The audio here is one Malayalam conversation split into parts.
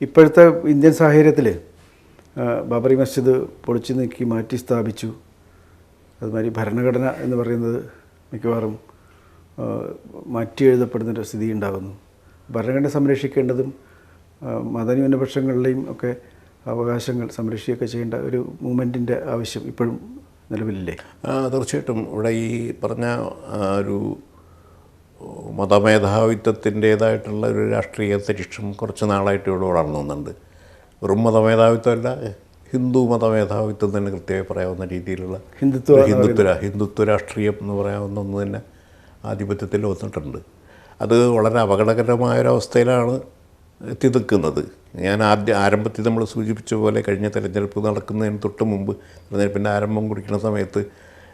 ഇപ്പോഴത്തെ ഇന്ത്യൻ സാഹചര്യത്തിൽ ബാബറി മസ്ജിദ് പൊളിച്ചു നീക്കി മാറ്റി സ്ഥാപിച്ചു. അതുമാതിരി ഭരണഘടന എന്ന് പറയുന്നത് മിക്കവാറും മാറ്റി എഴുതപ്പെടുന്നൊരു സ്ഥിതി ഉണ്ടാകുന്നു ഭരണഘടന സംരക്ഷിക്കേണ്ടതും മതന്യൂനപക്ഷങ്ങളുടെയും ഒക്കെ അവകാശങ്ങൾ സംരക്ഷിക്കുകയൊക്കെ ചെയ്യേണ്ട ഒരു മൂവ്മെന്റിന്റെ ആവശ്യം ഇപ്പോഴും നിലവിലില്ലേ? തീർച്ചയായിട്ടും. ഇവിടെ ഈ പറഞ്ഞ ഒരു മതമേധാവിത്വത്തിന്റേതായിട്ടുള്ള ഒരു രാഷ്ട്രീയ അന്തരീക്ഷം കുറച്ച് നാളായിട്ട് ഇവിടെ വളർന്നു വന്നുണ്ട് വെറും മതമേധാവിത്വമല്ല ഹിന്ദു മതമേധാവിത്വം തന്നെ കൃത്യമായി പറയാവുന്ന രീതിയിലുള്ള ഹിന്ദുത്വ ഹിന്ദുത്വ ഹിന്ദുത്വ രാഷ്ട്രീയം എന്ന് പറയാവുന്ന ഒന്ന് തന്നെ ആധിപത്യത്തിൽ വന്നിട്ടുണ്ട്. അത് വളരെ അപകടകരമായൊരവസ്ഥയിലാണ് എത്തി നിൽക്കുന്നത് ഞാൻ ആദ്യ ആരംഭത്തിൽ നമ്മൾ സൂചിപ്പിച്ച പോലെ കഴിഞ്ഞ തെരഞ്ഞെടുപ്പ് നടക്കുന്നതിന് തൊട്ട് മുമ്പ് തെരഞ്ഞെടുപ്പിന്റെ ആരംഭം കുറിക്കുന്ന സമയത്ത്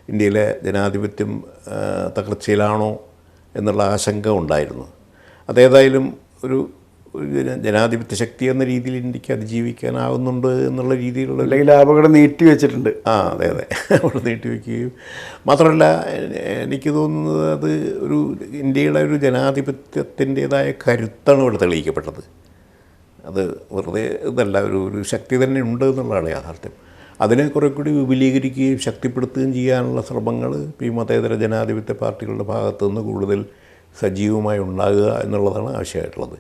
ഇന്ത്യയിലെ ജനാധിപത്യം തകർച്ചയിലാണോ എന്നുള്ള ആശങ്ക ഉണ്ടായിരുന്നു. അതേതായാലും ഒരു ജനാധിപത്യ ശക്തി എന്ന രീതിയിൽ ഇന്ത്യയ്ക്ക് അതിജീവിക്കാനാവുന്നുണ്ട് എന്നുള്ള രീതിയിലുള്ള അല്ലെങ്കിൽ അപകടം നീട്ടി വെച്ചിട്ടുണ്ട്. ആ അതെ അതെ. അവിടെ നീട്ടിവെക്കുകയും മാത്രമല്ല എനിക്ക് തോന്നുന്നത് അത് ഒരു ഇന്ത്യയുടെ ഒരു ജനാധിപത്യത്തിന്റേതായ കരുത്താണ് ഇവിടെ തെളിയിക്കപ്പെട്ടത്. അത് വെറുതെ ഇതല്ല ഒരു ഒരു ശക്തി തന്നെ ഉണ്ട് എന്നുള്ളതാണ് യാഥാർത്ഥ്യം. അതിനെ കുറെ കൂടി വിപുലീകരിക്കുകയും ശക്തിപ്പെടുത്തുകയും ചെയ്യാനുള്ള ശ്രമങ്ങൾ ഈ മതേതര ജനാധിപത്യ പാർട്ടികളുടെ ഭാഗത്തു നിന്ന് കൂടുതൽ സജീവമായി ഉണ്ടാകുക എന്നുള്ളതാണ് ആവശ്യമായിട്ടുള്ളത്.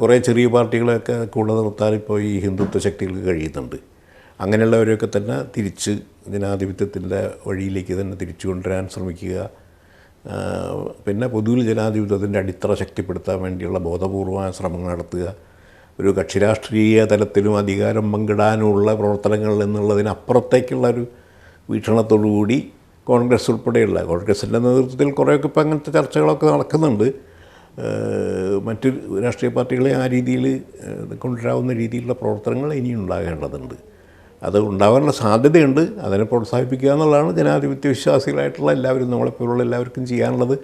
കുറേ ചെറിയ പാർട്ടികളെയൊക്കെ കൂടുതൽ നിർത്താൻ ഇപ്പോൾ ഈ ഹിന്ദുത്വ ശക്തികൾക്ക് കഴിയുന്നുണ്ട്. അങ്ങനെയുള്ളവരെയൊക്കെ തന്നെ തിരിച്ച് ജനാധിപത്യത്തിന്റെ വഴിയിലേക്ക് തന്നെ തിരിച്ചു കൊണ്ടുവരാൻ ശ്രമിക്കുക. പിന്നെ പൊതുവിൽ ജനാധിപത്യത്തിന്റെ അടിത്തറ ശക്തിപ്പെടുത്താൻ വേണ്ടിയുള്ള ബോധപൂർവമായ ശ്രമങ്ങൾ നടത്തുക. ഒരു കക്ഷി രാഷ്ട്രീയ തലത്തിലും അധികാരം പങ്കിടാനുള്ള പ്രവർത്തനങ്ങൾ എന്നുള്ളതിനപ്പുറത്തേക്കുള്ള ഒരു വീക്ഷണത്തോടുകൂടി കോൺഗ്രസ് ഉൾപ്പെടെയുള്ള കോൺഗ്രസിന്റെ നേതൃത്വത്തിൽ കുറേയൊക്കെ ഇപ്പോൾ അങ്ങനത്തെ ചർച്ചകളൊക്കെ നടക്കുന്നുണ്ട്. മറ്റു രാഷ്ട്രീയ പാർട്ടികളെ ആ രീതിയിൽ കൊണ്ടുവരാവുന്ന രീതിയിലുള്ള പ്രവർത്തനങ്ങൾ ഇനിയും ഉണ്ടാകേണ്ടതുണ്ട്. അത് ഉണ്ടാകാനുള്ള സാധ്യതയുണ്ട്. അതിനെ പ്രോത്സാഹിപ്പിക്കുക എന്നുള്ളതാണ് ജനാധിപത്യ വിശ്വാസികളായിട്ടുള്ള എല്ലാവരും നമ്മളെപ്പോലുള്ള എല്ലാവർക്കും ചെയ്യാനുള്ളത്.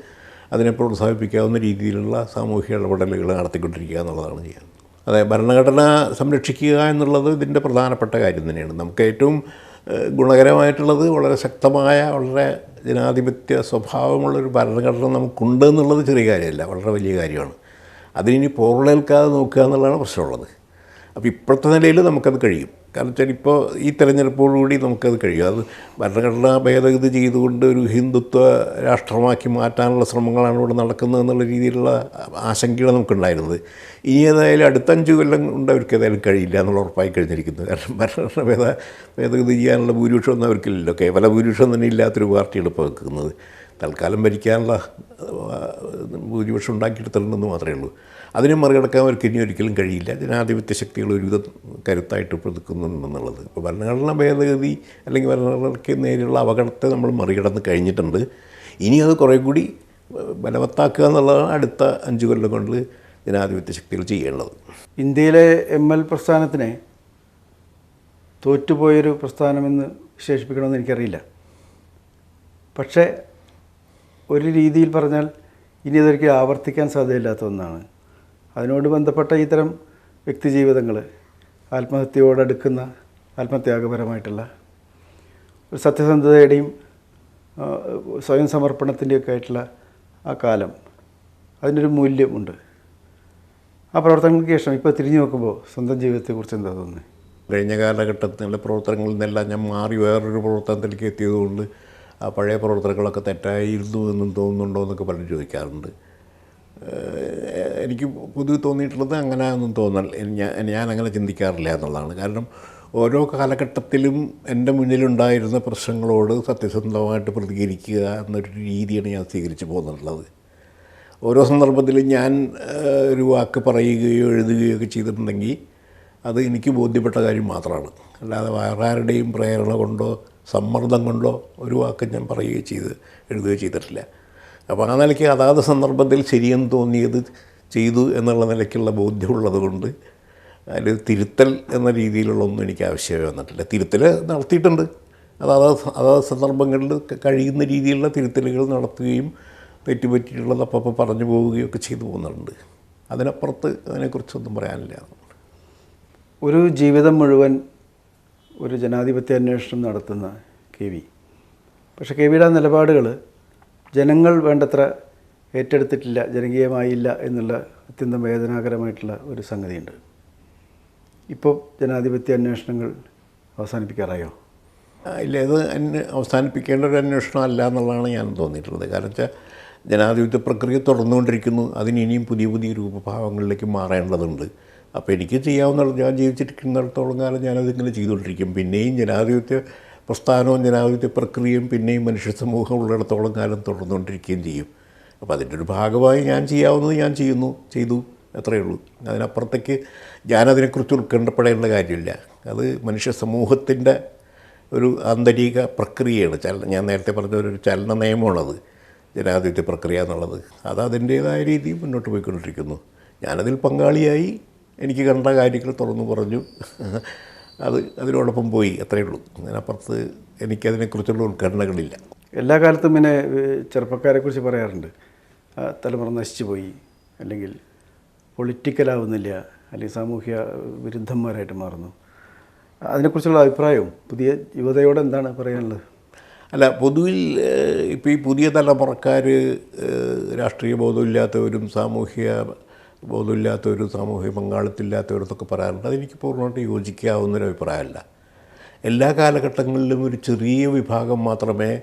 അതിനെ പ്രോത്സാഹിപ്പിക്കാവുന്ന രീതിയിലുള്ള സാമൂഹിക ഇടപെടലുകൾ നടത്തിക്കൊണ്ടിരിക്കുക എന്നുള്ളതാണ് ചെയ്യാൻ അതെ ഭരണഘടന സംരക്ഷിക്കുക എന്നുള്ളത് ഇതിന്റെ പ്രധാനപ്പെട്ട കാര്യം തന്നെയാണ്. നമുക്ക് ഏറ്റവും ഗുണകരമായിട്ടുള്ളത് വളരെ ശക്തമായ വളരെ ജനാധിപത്യ സ്വഭാവമുള്ളൊരു ഭരണഘടന നമുക്കുണ്ട് എന്നുള്ളത് ചെറിയ കാര്യമല്ല വളരെ വലിയ കാര്യമാണ്. അതിനി പോറലേൽക്കാതെ നോക്കുക എന്നുള്ളതാണ് പ്രശ്നമുള്ളത്. അപ്പോൾ ഇപ്പോഴത്തെ നിലയിൽ നമുക്കത് കഴിയും. കാരണം വെച്ചാൽ ഇപ്പോൾ ഈ തെരഞ്ഞെടുപ്പോടുകൂടി നമുക്കത് കഴിയും. അത് ഭരണഘടനാ ഭേദഗതി ചെയ്തുകൊണ്ട് ഒരു ഹിന്ദുത്വ രാഷ്ട്രമാക്കി മാറ്റാനുള്ള ശ്രമങ്ങളാണ് ഇവിടെ നടക്കുന്നത് എന്നുള്ള രീതിയിലുള്ള ആശങ്കയാണ് നമുക്കുണ്ടായിരുന്നത്. ഇനി ഏതായാലും അടുത്ത അഞ്ച് കൊല്ലം കൊണ്ട് അവർക്ക് ഏതായാലും കഴിയില്ല എന്നുള്ള ഉറപ്പായി കഴിഞ്ഞിരിക്കുന്നു. കാരണം ഭരണഘടന ഭേദ ഭേദഗതി ചെയ്യാനുള്ള ഭൂരിപക്ഷം ഒന്നും അവർക്കില്ലല്ലോ. കേവല ഭൂരിപക്ഷം തന്നെ ഇല്ലാത്തൊരു പാർട്ടിയാണ് ഇപ്പോൾ വെക്കുന്നത് തൽക്കാലം ഭരിക്കാനുള്ള ഭൂരിപക്ഷം ഉണ്ടാക്കിയെടുത്തിട്ടുണ്ടെന്ന് മാത്രമേ ഉള്ളൂ. അതിനെ മറികടക്കാൻ അവർക്ക് ഇനി ഒരിക്കലും കഴിയില്ല. ജനാധിപത്യ ശക്തികൾ ഒരുവിധ കരുത്തായിട്ട് ഇപ്പോൾ നിൽക്കുന്നുണ്ടെന്നുള്ളത് ഇപ്പോൾ ഭരണഘടനാ ഭേദഗതി അല്ലെങ്കിൽ ഭരണഘടനയ്ക്ക് നേരെയുള്ള അപകടത്തെ നമ്മൾ മറികടന്ന് കഴിഞ്ഞിട്ടുണ്ട്. ഇനി അത് കുറേ കൂടി ബലവത്താക്കുക എന്നുള്ളതാണ് അടുത്ത അഞ്ച് കൊല്ലം കൊണ്ട് ജനാധിപത്യ ശക്തികൾ ചെയ്യേണ്ടത്. ഇന്ത്യയിലെ എം എൽ പ്രസ്ഥാനത്തിനെ തോറ്റുപോയൊരു പ്രസ്ഥാനമെന്ന് വിശേഷിപ്പിക്കണമെന്ന് എനിക്കറിയില്ല. പക്ഷേ ഒരു രീതിയിൽ പറഞ്ഞാൽ ഇനി അതൊരിക്കലും ആവർത്തിക്കാൻ സാധ്യതയില്ലാത്ത ഒന്നാണ്. അതിനോട് ബന്ധപ്പെട്ട ഇത്തരം വ്യക്തിജീവിതങ്ങൾ ആത്മഹത്യയോടടുക്കുന്ന ആത്മത്യാഗപരമായിട്ടുള്ള ഒരു സത്യസന്ധതയുടെയും സ്വയം സമർപ്പണത്തിന്റെയൊക്കെ ആയിട്ടുള്ള ആ കാലം അതിനൊരു മൂല്യമുണ്ട്. ആ പ്രവർത്തനങ്ങൾക്ക് ശേഷം ഇപ്പോൾ തിരിഞ്ഞു നോക്കുമ്പോൾ സ്വന്തം ജീവിതത്തെക്കുറിച്ച് എന്താ തോന്നുന്നത്? കഴിഞ്ഞ കാലഘട്ടത്തിലെ പ്രവർത്തനങ്ങളിൽ നിന്നെല്ലാം ഞാൻ മാറി വേറൊരു പ്രവർത്തനത്തിലേക്ക് എത്തിയതുകൊണ്ട് ആ പഴയ പ്രവർത്തനങ്ങളൊക്കെ തെറ്റായിരുന്നു എന്നും തോന്നുന്നുണ്ടോ എന്നൊക്കെ പലരും ചോദിക്കാറുണ്ട്. എനിക്ക് പൊതുവെ തോന്നിയിട്ടുള്ളത് അങ്ങനെ ഒന്നും തോന്നൽ ഞാൻ അങ്ങനെ ചിന്തിക്കാറില്ല എന്നുള്ളതാണ്. കാരണം ഓരോ കാലഘട്ടത്തിലും എന്റെ മുന്നിലുണ്ടായിരുന്ന പ്രശ്നങ്ങളോട് സത്യസന്ധമായിട്ട് പ്രതികരിക്കുക എന്നൊരു രീതിയാണ് ഞാൻ സ്വീകരിച്ചു പോകുന്നുള്ളത് ഓരോ സന്ദർഭത്തിലും ഞാൻ ഒരു വാക്ക് പറയുകയോ എഴുതുകയോ ഒക്കെ ചെയ്തിട്ടുണ്ടെങ്കിൽ അത് എനിക്ക് ബോധ്യപ്പെട്ട കാര്യം മാത്രമാണ്. അല്ലാതെ വേറെ ആരുടെയും പ്രേരണ കൊണ്ടോ സമ്മർദ്ദം കൊണ്ടോ ഒരു വാക്ക് ഞാൻ പറയുകയോ ചെയ്ത് എഴുതുകയോ ചെയ്തിട്ടില്ല. അപ്പോൾ ആ നിലയ്ക്ക് അതാത് സന്ദർഭത്തിൽ ശരിയെന്ന് തോന്നിയത് ചെയ്തു എന്നുള്ള നിലയ്ക്കുള്ള ബോധ്യമുള്ളത് കൊണ്ട് അതിൽ തിരുത്തൽ എന്ന രീതിയിലുള്ള ഒന്നും എനിക്ക് ആവശ്യമേ വന്നിട്ടില്ല. തിരുത്തൽ നടത്തിയിട്ടുണ്ട്. അത് അതാത് അതാത് സന്ദർഭങ്ങളിൽ കഴിയുന്ന രീതിയിലുള്ള തിരുത്തലുകൾ നടത്തുകയും തെറ്റുപറ്റിയിട്ടുള്ളത് അപ്പപ്പോൾ പറഞ്ഞു പോവുകയും ഒക്കെ ചെയ്തു പോകുന്നുണ്ട്. അതിനപ്പുറത്ത് അതിനെക്കുറിച്ചൊന്നും പറയാനില്ല. ഒരു ജീവിതം മുഴുവൻ ഒരു ജനാധിപത്യ അന്വേഷണം നടത്തുന്ന കെ വി. പക്ഷേ കെ വിയുടെ നിലപാടുകൾ ജനങ്ങൾ വേണ്ടത്ര ഏറ്റെടുത്തിട്ടില്ല ജനകീയമായില്ല എന്നുള്ള അത്യന്തം വേദനാകരമായിട്ടുള്ള ഒരു സംഗതിയുണ്ട്. ഇപ്പോൾ ജനാധിപത്യ അന്വേഷണങ്ങൾ അവസാനിപ്പിക്കാറായോ? ഇല്ല ഇത് അവസാനിപ്പിക്കേണ്ട ഒരു അന്വേഷണം അല്ല എന്നുള്ളതാണ് ഞാൻ തോന്നിയിട്ടുള്ളത്. കാരണം വെച്ചാൽ ജനാധിപത്യ പ്രക്രിയ തുടർന്നുകൊണ്ടിരിക്കുന്നു. അതിന് ഇനിയും പുതിയ പുതിയ രൂപഭാവങ്ങളിലേക്ക് മാറേണ്ടതുണ്ട്. അപ്പോൾ എനിക്ക് ചെയ്യാവുന്ന ഞാൻ ജീവിച്ചിരിക്കുന്നിടത്തോളം കാലം ഞാനതിങ്ങനെ ചെയ്തുകൊണ്ടിരിക്കും. പിന്നെയും ജനാധിപത്യ പ്രസ്ഥാനവും ജനാധിപത്യ പ്രക്രിയയും പിന്നെയും മനുഷ്യ സമൂഹം ഉള്ളിടത്തോളം കാലം തുടർന്നുകൊണ്ടിരിക്കുകയും ചെയ്യും. അപ്പോൾ അതിന്റെ ഒരു ഭാഗമായി ഞാൻ ചെയ്യാവുന്നത് ഞാൻ ചെയ്യുന്നു ചെയ്തു. അത്രയേ ഉള്ളൂ. അതിനപ്പുറത്തേക്ക് ഞാനതിനെക്കുറിച്ച് ഉത്കണ്ഠപ്പെടേണ്ട കാര്യമില്ല. അത് മനുഷ്യ സമൂഹത്തിന്റെ ഒരു ആന്തരിക പ്രക്രിയയാണ്. ചലന ഞാൻ നേരത്തെ പറഞ്ഞ ഒരു ചലന നിയമമാണത്. ജനാധിപത്യ പ്രക്രിയ എന്നുള്ളത്. അത് അതിന്റേതായ രീതിയിൽ മുന്നോട്ട് പോയിക്കൊണ്ടിരിക്കുന്നു. ഞാനതിൽ പങ്കാളിയായി എനിക്ക് കണ്ട കാര്യങ്ങൾ തുറന്നു പറഞ്ഞു. അത് അതിനോടൊപ്പം പോയി. അത്രയേ ഉള്ളൂ. അതിനപ്പുറത്ത് എനിക്കതിനെക്കുറിച്ചുള്ള ഉത്കണ്ഠകളില്ല. എല്ലാ കാലത്തും പിന്നെ ചെറുപ്പക്കാരെക്കുറിച്ച് പറയാറുണ്ട്. തലമുറ നശിച്ചു പോയി. അല്ലെങ്കിൽ പൊളിറ്റിക്കലാവുന്നില്ല. അല്ലെങ്കിൽ സാമൂഹ്യ വിരുദ്ധന്മാരായിട്ട് മാറുന്നു. അതിനെക്കുറിച്ചുള്ള അഭിപ്രായവും പുതിയ യുവതയോട് എന്താണ് പറയാനുള്ളത്? അല്ല പൊതുവിൽ ഇപ്പോൾ ഈ പുതിയ തലമുറക്കാർ രാഷ്ട്രീയ ബോധമില്ലാത്തവരും സാമൂഹ്യ ബോധമില്ലാത്തവരും സാമൂഹ്യ പങ്കാളിത്തമില്ലാത്തവരും എന്നൊക്കെ പറയാറുണ്ട്. അതെനിക്ക് പൂർണമായിട്ട് യോജിക്കാവുന്നൊരു അഭിപ്രായമല്ല എല്ലാ കാലഘട്ടങ്ങളിലും ഒരു ചെറിയ വിഭാഗം മാത്രമേ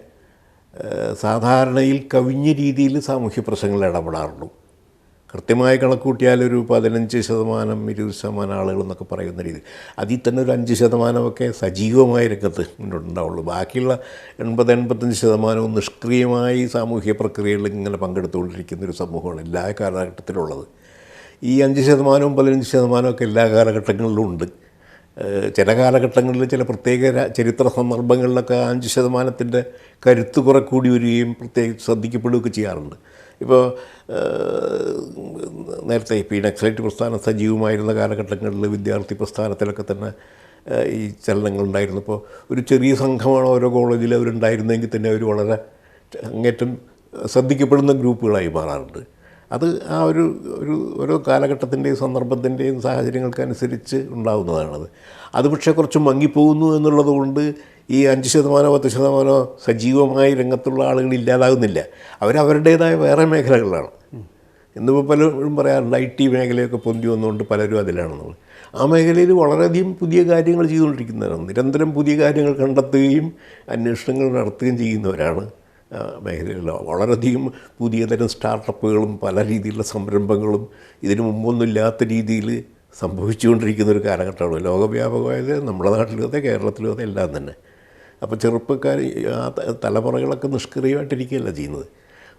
സാധാരണയിൽ കവിഞ്ഞ രീതിയിൽ സാമൂഹ്യ പ്രശ്നങ്ങളിൽ ഇടപെടാറുള്ളൂ കൃത്യമായി കണക്കൂട്ടിയാൽ ഒരു പതിനഞ്ച് ശതമാനം ഇരുപത് ശതമാനം ആളുകൾ എന്നൊക്കെ പറയുന്ന രീതി. അതിൽ തന്നെ ഒരു അഞ്ച് ശതമാനമൊക്കെ സജീവമായ രംഗത്ത് മുന്നോട്ടുണ്ടാവുള്ളൂ ബാക്കിയുള്ള എൺപത് എൺപത്തഞ്ച് ശതമാനവും നിഷ്ക്രിയമായി സാമൂഹിക പ്രക്രിയകളിൽ ഇങ്ങനെ പങ്കെടുത്തുകൊണ്ടിരിക്കുന്ന ഒരു സമൂഹമാണ് എല്ലാ കാലഘട്ടത്തിലുള്ളത്. ഈ അഞ്ച് ശതമാനവും പതിനഞ്ച് ഒക്കെ എല്ലാ കാലഘട്ടങ്ങളിലും ഉണ്ട്. ചില കാലഘട്ടങ്ങളിൽ ചില പ്രത്യേക ചരിത്ര സന്ദർഭങ്ങളിലൊക്കെ അഞ്ച് ശതമാനത്തിന്റെ കരുത്ത് കുറെ കൂടി വരികയും പ്രത്യേകിച്ച് ശ്രദ്ധിക്കപ്പെടുകയൊക്കെ ചെയ്യാറുണ്ട്. ഇപ്പോൾ നേരത്തെ ഈ നക്സലൈറ്റ് പ്രസ്ഥാനം സജീവമായിരുന്ന കാലഘട്ടങ്ങളിൽ വിദ്യാർത്ഥി പ്രസ്ഥാനത്തിലൊക്കെ തന്നെ ഈ ഈ ചലനങ്ങളുണ്ടായിരുന്നപ്പോൾ ഒരു ചെറിയ സംഘമാണ് ഓരോ കോളേജിൽ അവരുണ്ടായിരുന്നെങ്കിൽ തന്നെ അവർ വളരെ അങ്ങേറ്റം ശ്രദ്ധിക്കപ്പെടുന്ന ഗ്രൂപ്പുകളായി മാറാറുണ്ട്. അത് ആ ഒരു ഒരു ഓരോ കാലഘട്ടത്തിന്റെയും സന്ദർഭത്തിന്റെയും സാഹചര്യങ്ങൾക്കനുസരിച്ച് ഉണ്ടാകുന്നതാണത് അത് പക്ഷേ കുറച്ച് മങ്ങിപ്പോകുന്നു എന്നുള്ളത് കൊണ്ട് ഈ അഞ്ച് ശതമാനമോ പത്ത് ശതമാനമോ സജീവമായി രംഗത്തുള്ള ആളുകൾ ഇല്ലാതാകുന്നില്ല. അവരവരുടേതായ വേറെ മേഖലകളിലാണ് ഇന്നിപ്പോൾ പലരും പറയാറുണ്ട് ഐ ടി മേഖലയൊക്കെ പൊന്തി വന്നുകൊണ്ട് പലരും അതിലാണെന്നുള്ളത്. ആ മേഖലയിൽ വളരെയധികം പുതിയ കാര്യങ്ങൾ ചെയ്തുകൊണ്ടിരിക്കുന്നവരാണ്. നിരന്തരം പുതിയ കാര്യങ്ങൾ കണ്ടെത്തുകയും അന്വേഷണങ്ങൾ നടത്തുകയും ചെയ്യുന്നവരാണ്. ആ മേഖലയിൽ വളരെയധികം പുതിയ തരം സ്റ്റാർട്ടപ്പുകളും പല രീതിയിലുള്ള സംരംഭങ്ങളും ഇതിനു മുമ്പൊന്നും ഇല്ലാത്ത രീതിയിൽ സംഭവിച്ചുകൊണ്ടിരിക്കുന്ന ഒരു കാലഘട്ടമാണ്. ലോകവ്യാപകമായത് നമ്മുടെ നാട്ടിലും അതെ കേരളത്തിലും അതെ എല്ലാം തന്നെ. അപ്പോൾ ചെറുപ്പക്കാർ ആ തലമുറകളൊക്കെ നിഷ്ക്രിയമായിട്ടിരിക്കുകയല്ല ചെയ്യുന്നത്.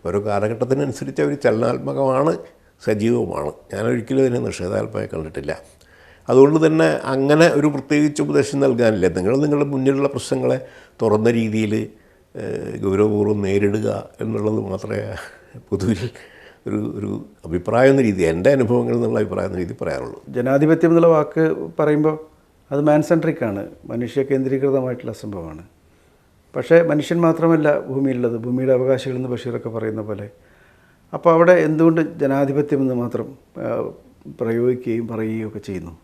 ഓരോ കാലഘട്ടത്തിനനുസരിച്ച് അവർ ചലനാത്മകമാണ് സജീവമാണ് ഞാനൊരിക്കലും അതിനെ നിഷേധാത്മകമായി കണ്ടിട്ടില്ല. അതുകൊണ്ട് തന്നെ അങ്ങനെ ഒരു പ്രത്യേകിച്ച് ഉപദേശം നൽകാനില്ല. നിങ്ങൾ നിങ്ങളുടെ മുന്നിലുള്ള പ്രശ്നങ്ങളെ തുറന്ന രീതിയിൽ ഗൗരവപൂർവം നേരിടുക എന്നുള്ളത് മാത്രമേ പൊതുവിൽ ഒരു ഒരു അഭിപ്രായം എന്ന രീതി എന്റെ അനുഭവങ്ങളിൽ നിന്നുള്ള അഭിപ്രായം എന്ന രീതി പറയാറുള്ളൂ. ജനാധിപത്യം എന്നുള്ള വാക്ക് പറയുമ്പോൾ അത് മാൻ സെൻട്രിക് ആണ്. മനുഷ്യ കേന്ദ്രീകൃതമായിട്ടുള്ള സംഭവമാണ്. പക്ഷേ മനുഷ്യൻ മാത്രമല്ല ഭൂമിയിലുള്ളത്. ഭൂമിയുടെ അവകാശികൾ എന്ന് ബഷീറൊക്കെ പറയുന്ന പോലെ. അപ്പോൾ അവിടെ എന്തുകൊണ്ട് ജനാധിപത്യം എന്ന് മാത്രം പ്രയോഗിക്കുകയും പറയുകയും ഒക്കെ ചെയ്യുന്നു?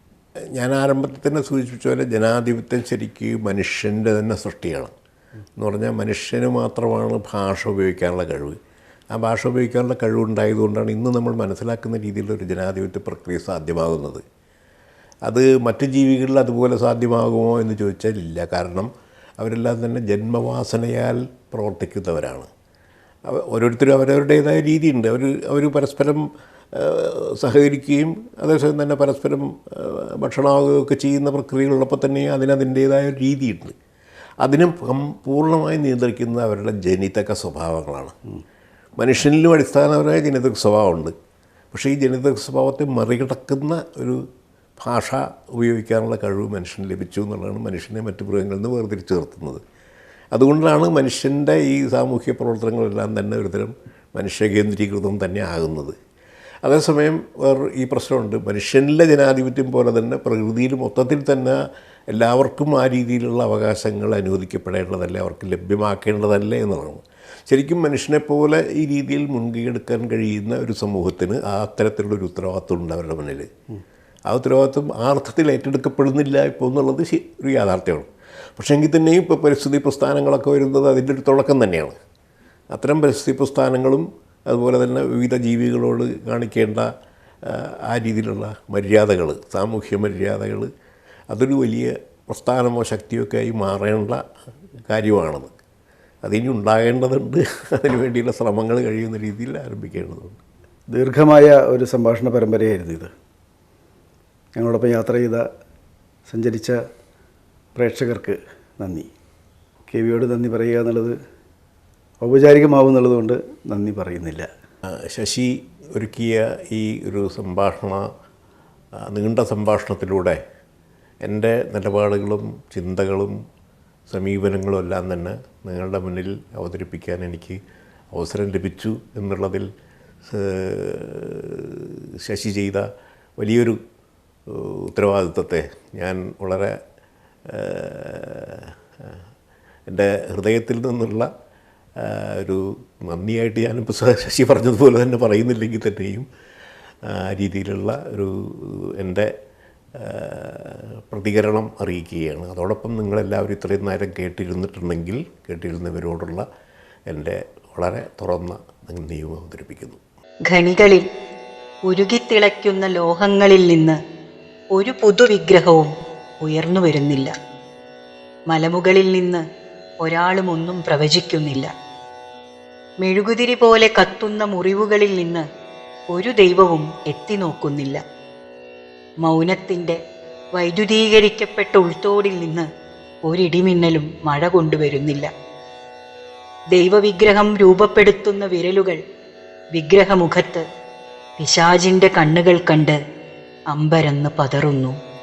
ഞാൻ ആരംഭത്തിൽ തന്നെ സൂചിപ്പിച്ച പോലെ ജനാധിപത്യം ശരിക്കും മനുഷ്യന്റെ തന്നെ സൃഷ്ടിയാണ്. എന്ന് പറഞ്ഞാൽ മനുഷ്യന് മാത്രമാണ് ഭാഷ ഉപയോഗിക്കാനുള്ള കഴിവ്. ആ ഭാഷ ഉപയോഗിക്കാനുള്ള കഴിവുണ്ടായതുകൊണ്ടാണ് ഇന്ന് നമ്മൾ മനസ്സിലാക്കുന്ന രീതിയിലുള്ള ഒരു ജനാധിപത്യ പ്രക്രിയ സാധ്യമാകുന്നത്. അത് മറ്റു ജീവികളിൽ അതുപോലെ സാധ്യമാകുമോ എന്ന് ചോദിച്ചാൽ ഇല്ല. കാരണം അവരെല്ലാം തന്നെ ജന്മവാസനയാൽ പ്രവർത്തിക്കുന്നവരാണ്. ഓരോരുത്തരും അവരവരുടേതായ രീതിയുണ്ട്. അവർ അവർ പരസ്പരം സഹകരിക്കുകയും അതേസമയം തന്നെ പരസ്പരം ഭക്ഷണമാകുകയൊക്കെ ചെയ്യുന്ന പ്രക്രിയകളുള്ളപ്പോൾ തന്നെ അതിനതിന്റേതായ രീതിയുണ്ട്. അതിനും പൂർണമായും നിയന്ത്രിക്കുന്ന അവരുടെ ജനിതക സ്വഭാവങ്ങളാണ്. മനുഷ്യനിലും അടിസ്ഥാനപരമായ ജനിതക സ്വഭാവമുണ്ട്. പക്ഷേ ഈ ജനിതക സ്വഭാവത്തെ മറികടക്കുന്ന ഒരു ഭാഷ ഉപയോഗിക്കാനുള്ള കഴിവ് മനുഷ്യന് ലഭിച്ചു എന്നുള്ളതാണ് മനുഷ്യനെ മറ്റു മൃഗങ്ങളിൽ നിന്ന് വേർതിരിച്ചു നിർത്തുന്നത്. അതുകൊണ്ടാണ് മനുഷ്യന്റെ ഈ സാമൂഹ്യ പ്രവർത്തനങ്ങളെല്ലാം തന്നെ ഒരുതരം മനുഷ്യ കേന്ദ്രീകൃതം തന്നെ ആകുന്നത്. അതേസമയം വേറെ ഈ പ്രശ്നമുണ്ട്. മനുഷ്യനിലെ ജനാധിപത്യം പോലെ തന്നെ പ്രകൃതിയിൽ മൊത്തത്തിൽ തന്നെ എല്ലാവർക്കും ആ രീതിയിലുള്ള അവകാശങ്ങൾ അനുവദിക്കപ്പെടേണ്ടതല്ലേ അവർക്ക് ലഭ്യമാക്കേണ്ടതല്ലേ എന്നുള്ളതാണ്. ശരിക്കും മനുഷ്യനെപ്പോലെ ഈ രീതിയിൽ മുൻകൈയെടുക്കാൻ കഴിയുന്ന ഒരു സമൂഹത്തിന് ആ അത്തരത്തിലുള്ള ഒരു ഉത്തരവാദിത്വം ഉണ്ട് അവരുടെ മുന്നിൽ. ആ ഉത്തരവാദിത്വം ആ അർത്ഥത്തിൽ ഏറ്റെടുക്കപ്പെടുന്നില്ല ഇപ്പോൾ എന്നുള്ളത് ഒരു യാഥാർത്ഥ്യമാണ്. പക്ഷേ എങ്കിൽ തന്നെയും ഇപ്പോൾ പരിസ്ഥിതി പ്രസ്ഥാനങ്ങളൊക്കെ വരുന്നത് അതിന്റെ ഒരു തുടക്കം തന്നെയാണ്. അത്തരം പരിസ്ഥിതി പ്രസ്ഥാനങ്ങളും അതുപോലെ തന്നെ വിവിധ ജീവികളോട് കാണിക്കേണ്ട ആ, രീതിയിലുള്ള മര്യാദകൾ സാമൂഹ്യ മര്യാദകൾ അതൊരു വലിയ പ്രസ്ഥാനമോ ശക്തിയൊക്കെ ആയി മാറേണ്ട കാര്യമാണത്. അതിനി ഉണ്ടാകേണ്ടതുണ്ട്. അതിനു വേണ്ടിയുള്ള ശ്രമങ്ങൾ കഴിയുന്ന രീതിയിൽ ആരംഭിക്കേണ്ടതുണ്ട്. ദീർഘമായ ഒരു സംഭാഷണ പരമ്പരയായിരുന്നു ഇത്. ഞങ്ങളോടൊപ്പം യാത്ര ചെയ്ത സഞ്ചരിച്ച പ്രേക്ഷകർക്ക് നന്ദി. കെ വിയോട് നന്ദി പറയുക എന്നുള്ളത് ഔപചാരികമാവും എന്നുള്ളതുകൊണ്ട് നന്ദി പറയുന്നില്ല. ശശി ഒരുക്കിയ ഈ ഒരു സംഭാഷണ നീണ്ട സംഭാഷണത്തിലൂടെ എന്റെ നിലപാടുകളും ചിന്തകളും സമീപനങ്ങളും എല്ലാം തന്നെ നിങ്ങളുടെ മുന്നിൽ അവതരിപ്പിക്കാൻ എനിക്ക് അവസരം ലഭിച്ചു എന്നുള്ളതിൽ ശശി ചെയ്ത വലിയൊരു ഉത്തരവാദിത്വത്തെ ഞാൻ വളരെ എന്റെ ഹൃദയത്തിൽ നിന്നുള്ള ഒരു നന്ദിയായിട്ട് ഞാനിപ്പോൾ ശശി പറഞ്ഞതുപോലെ തന്നെ പറയുന്നില്ലെങ്കിൽ തന്നെയും ആ രീതിയിലുള്ള ഒരു എന്റെ പ്രതികരണം അറിയിക്കുകയാണ്. അതോടൊപ്പം നിങ്ങളെല്ലാവരും ഇത്രയും നേരം കേട്ടിരുന്നിട്ടുണ്ടെങ്കിൽ കേട്ടിരുന്നവരോടുള്ള എന്റെ വളരെ തുറന്ന നന്ദിയും അവതരിപ്പിക്കുന്നു. ഖനികളിൽ ഉരുകിത്തിളയ്ക്കുന്ന ലോഹങ്ങളിൽ നിന്ന് ഒരു പുതുവിഗ്രഹവും ഉയർന്നു വരുന്നില്ല. മലമുകളിൽ നിന്ന് ഒരാളും ഒന്നും പ്രവചിക്കുന്നില്ല. മെഴുകുതിരി പോലെ കത്തുന്ന മുറിവുകളിൽ നിന്ന് ഒരു ദൈവവും എത്തിനോക്കുന്നില്ല. മൗനത്തിന്റെ വൈദ്യുതീകരിക്കപ്പെട്ട ഉൾത്തോടിൽ നിന്ന് ഒരിടിമിന്നലും മഴ കൊണ്ടുവരുന്നില്ല. ദൈവവിഗ്രഹം രൂപപ്പെടുത്തുന്ന വിരലുകൾ വിഗ്രഹമുഖത്ത് പിശാജിന്റെ കണ്ണുകൾ കണ്ട് അമ്പരന്ന് പതറുന്നു.